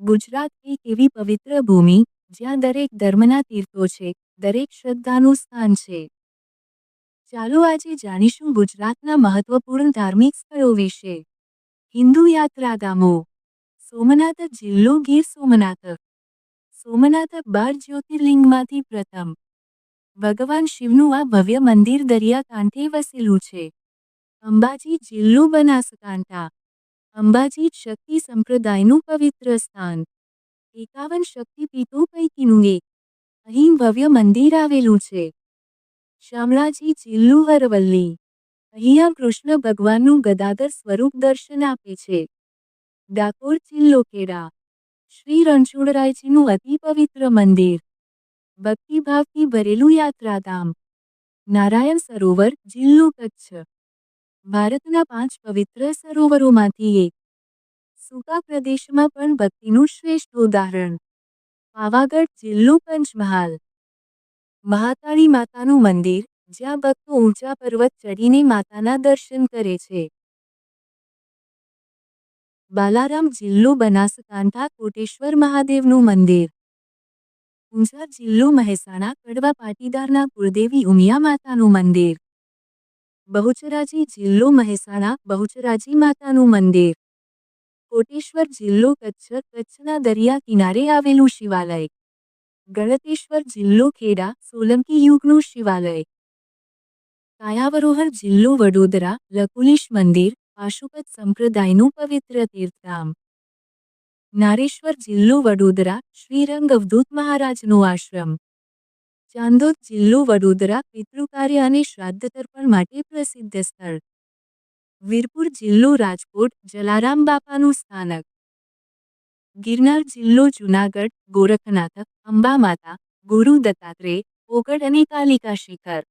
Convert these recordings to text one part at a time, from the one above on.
ગુજરાત એક એવી પવિત્ર ભૂમિ, જ્યાં દરેક ધર્મના તીર્થો છે, દરેક શ્રદ્ધાનું સ્થાન છે. ચાલો આજે જાણીશું ગુજરાતના મહત્વપૂર્ણ ધાર્મિક સ્થળો વિશે. હિન્દુ યાત્રાધામો. સોમનાથ જિલ્લો ગીર સોમનાથ. સોમનાથ બાર જ્યોતિર્લિંગમાંથી પ્રથમ. ભગવાન શિવનું આ ભવ્ય મંદિર દરિયાકાંઠે વસેલું છે. અંબાજી જિલ્લો બનાસકાંઠા. અંબાજી શક્તિ સંપ્રદાયનું પવિત્ર સ્થાન. એકાવન શક્તિપીઠો પૈકીનું એક. અહીં ભવ્ય મંદિર આવેલું છે. શામળાજી જિલ્લુ હરવલ્લી અહીંયા કૃષ્ણ ભગવાનનું ગદાધર સ્વરૂપ દર્શન આપે છે. ડાકોર જિલ્લો ખેડા શ્રી રણછોડરાયજીનું અતિ પવિત્ર મંદિર. ભક્તિભાવથી ભરેલું યાત્રાધામ. નારાયણ સરોવર જિલ્લો કચ્છ. ભારતના પાંચ પવિત્ર સરોવરોમાંથી એક. સૂકા પ્રદેશમાં પણ ભક્તિનું શ્રેષ્ઠ ઉદાહરણ. પાવાગઢ જિલ્લો પંચમહાલ. મહાકાળી માતાનું મંદિર, જ્યાં ભક્તો ઊંચા પર્વત ચડીને માતાના દર્શન કરે છે. બાલારામ જિલ્લો બનાસકાંઠા, કોટેશ્વર મહાદેવનું મંદિર. ઊંઝા જિલ્લો મહેસાણા, કડવા પાટીદારના કુળદેવી ઉમિયા માતાનું મંદિર. બહુચરાજી જિલ્લો મહેસાણા, બહુચરાજી માતાનું મંદિર. કોટેશ્વર જિલ્લો કચ્છ, કચ્છના દરિયા કિનારે આવેલું શિવાલય. ગળતેશ્વર જિલ્લો ખેડા, સોલંકી યુગનું શિવાલય. કાયાવરોહર જિલ્લો વડોદરા લકુલીશ મંદિર, પાશુપત સંપ્રદાયનું પવિત્ર તીર્થધામ. નારેશ્વર જિલ્લો વડોદરા, શ્રીરંગ અવધૂત મહારાજનો આશ્રમ. ચાંદોદ જિલ્લો વડોદરા પિતૃકાર્ય અને શ્રાદ્ધ તર્પણ માટે પ્રસિદ્ધ સ્થળ. વીરપુર જિલ્લો રાજકોટ, જલારામ બાપાનું સ્થાનક. ગિરનાર જિલ્લો જૂનાગઢ, ગોરખનાથ, અંબામાતા, ગુરુ દત્તાત્રેય, ઓગઢ અને કાલિકા શિખર.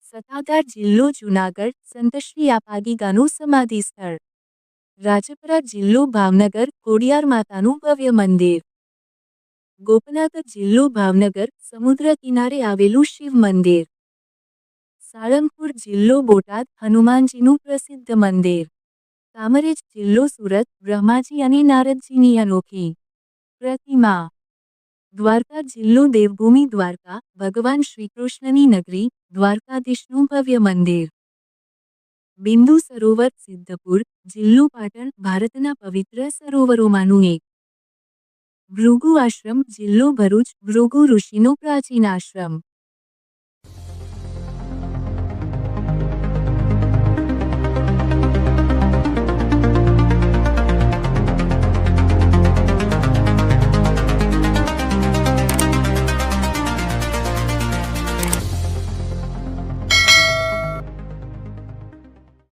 સતાધાર જિલ્લો જૂનાગઢ, સંતશ્રી આપાગીગાનું સમાધિ સ્થળ. રાજપરા જિલ્લો ભાવનગર, ખોડિયાર માતાનું ભવ્ય મંદિર. ગોપનાથ જિલ્લો ભાવનગર, સમુદ્ર કિનારે આવેલું શિવ મંદિર. સાળંગપુર જિલ્લો બોટાદ, હનુમાનજીનું પ્રસિદ્ધ મંદિર. કામરેજ જિલ્લો સુરત, બ્રહ્માજી અને નારદજીની અનોખી પ્રતિમા. દ્વારકા જિલ્લો દેવભૂમિ દ્વારકા, ભગવાન શ્રીકૃષ્ણની નગરી, દ્વારકાધીશનું ભવ્ય મંદિર. બિંદુ સરોવર સિદ્ધપુર, જિલ્લો પાટણ, ભારતના પવિત્ર સરોવરોમાંનું એક. ભૃગુ આશ્રમ જિલ્લો ભરૂચ ભૃગુ ઋષિનો પ્રાચીન આશ્રમ.